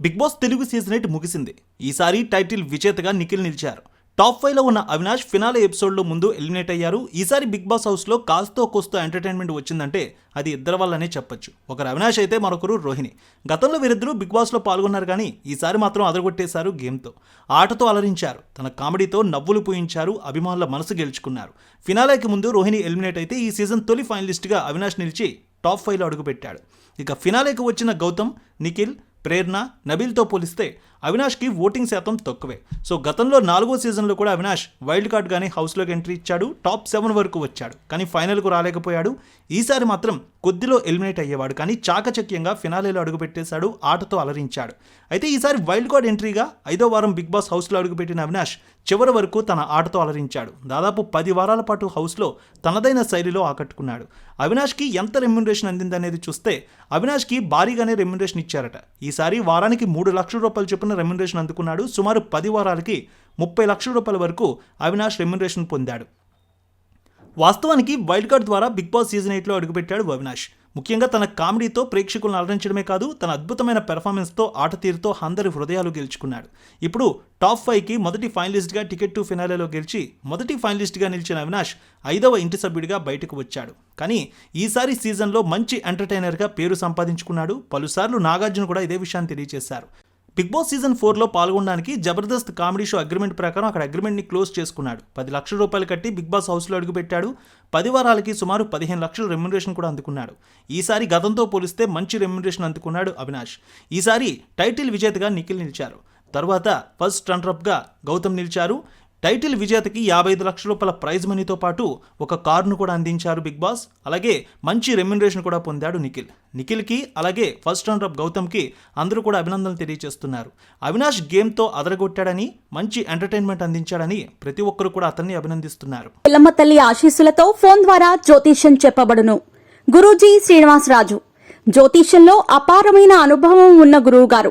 Bigg Boss Telugu season eight ముగిసింది. ఈసారి title విజేతగా నిఖిల్ నిలిచారు. టాప్ ఫైవ్లో ఉన్న అవినాష్ ఫినాలే ఎపిసోడ్లో ముందు ఎలిమినేట్ అయ్యారు. ఈసారి బిగ్ బాస్ హౌస్లో కాస్తో కోస్తో ఎంటర్టైన్మెంట్ వచ్చిందంటే అది ఇద్దరి వల్లనే చెప్పొచ్చు. ఒకరు అవినాష్ అయితే మరొకరు రోహిణి. గతంలో వీరిద్దరూ బిగ్ బాస్లో పాల్గొన్నారు కానీ ఈసారి మాత్రం అదరగొట్టేశారు గేమ్తో. ఆటతో అలరించారు. తన కామెడీతో నవ్వులు పూయించారు అభిమానుల మనసు గెలుచుకున్నారు. ఫినాలేకి ముందు రోహిణి ఎలిమినేట్ అయితే ఈ సీజన్ తొలి ఫైనలిస్ట్గా అవినాష్ నిలిచి టాప్ ఫైవ్లో అడుగుపెట్టాడు. ఇక ఫినాలేకి వచ్చిన గౌతమ్ నిఖిల్ ప్రేరణ నబీల్తో పోలిస్తే అవినాష్కి ఓటింగ్ శాతం తక్కువే. సో గతంలో నాలుగో సీజన్లో కూడా అవినాష్ వైల్డ్ కార్డ్ కానీ హౌస్లోకి ఎంట్రీ ఇచ్చాడు టాప్ సెవెన్ వరకు వచ్చాడు. కానీ ఫైనల్కు రాలేకపోయాడు. ఈసారి మాత్రం కొద్దిలో ఎలిమినేట్ అయ్యేవాడు. కానీ చాకచక్యంగా ఫినాలేలో అడుగుపెట్టేశాడు ఆటతో అలరించాడు. అయితే ఈసారి వైల్డ్ కార్డ్ ఎంట్రీగా ఐదో వారం బిగ్ బాస్ హౌస్లో అడుగుపెట్టిన అవినాష్ చివరి వరకు తన ఆటతో అలరించాడు. దాదాపు పది వారాల పాటు హౌస్లో తనదైన శైలిలో ఆకట్టుకున్నాడు. అవినాష్కి ఎంత రెమ్యునరేషన్ అందిందనేది చూస్తే అవినాష్కి భారీగానే రెమ్యునరేషన్ ఇచ్చారట. ఈసారి వారానికి మూడు లక్షల రూపాయలు చొప్పున రెమ్యునరేషన్ అందుకున్నాడు. సుమారు పది వారాలకి ముప్పై లక్షల రూపాయల వరకు అవినాష్ రెమ్యునరేషన్ పొందాడు. వాస్తవానికి వైల్డ్ కార్డ్ ద్వారా బిగ్ బాస్ సీజన్ ఎయిట్లో అడుగుపెట్టాడు అవినాష్. ముఖ్యంగా తన కామెడీతో ప్రేక్షకులను అలరించడమే కాదు తన అద్భుతమైన పెర్ఫార్మెన్స్తో ఆట తీరుతో అందరి హృదయాలు గెలుచుకున్నాడు. ఇప్పుడు టాప్ ఫైవ్కి మొదటి ఫైనలిస్ట్గా టికెట్ టు ఫినాలేలో గెలిచి మొదటి ఫైనలిస్ట్గా నిలిచిన అవినాష్ ఐదవ ఇంటి సభ్యుడిగా బయటకు వచ్చాడు. కానీ ఈసారి సీజన్లో మంచి ఎంటర్టైనర్గా పేరు సంపాదించుకున్నాడు. పలుసార్లు నాగార్జున కూడా ఇదే విషయాన్ని తెలియజేశారు. బిగ్ బాస్ సీజన్ ఫోర్లో పాల్గొనడానికి జబర్దస్త్ కామెడీ షో అగ్రిమెంట్ ప్రకారం అక్కడ అగ్రిమెంట్ని క్లోజ్ చేసుకున్నాడు. పది లక్షల రూపాయలు కట్టి బిగ్ బాస్ హౌస్లో అడుగుపెట్టాడు. పది వారాలకి సుమారు పదిహేను లక్షల రెమ్యునరేషన్ కూడా అందుకున్నాడు. ఈసారి గతంతో పోలిస్తే మంచి రెమ్యునరేషన్ అందుకున్నాడు అవినాష్. ఈసారి టైటిల్ విజేతగా నిఖిల్ నిలిచారు. తర్వాత ఫస్ట్ రన్నర్అప్గా గౌతమ్ నిలిచారు. టైటిల్ విజేతకి యాభై ఐదు లక్షల రూపాయల ప్రైజ్ మనీతో పాటు ఒక కారును కూడా అందించారు బిగ్ బాస్. అలాగే మంచి రెమ్యునరేషన్ కూడా పొందాడు నిఖిల్. నిఖిల్కి అలాగే ఫస్ట్ రన్నర్ గౌతమ్కి అందరూ కూడా అభినందనలు తెలియజేస్తున్నారు. అవినాష్ గేమ్తో అదరగొట్టాడని మంచి ఎంటర్టైన్మెంట్ అందించాడని ప్రతి ఒక్కరు కూడా అతన్ని అభినందిస్తున్నారు. పిల్లమ్మ తల్లి ఆశీస్సులతో ఫోన్ ద్వారా జ్యోతిష్యం చెప్పబడును. గురూజీ శ్రీనివాసరాజు జ్యోతిష్యంలో అపారమైన అనుభవం ఉన్న గురువు గారు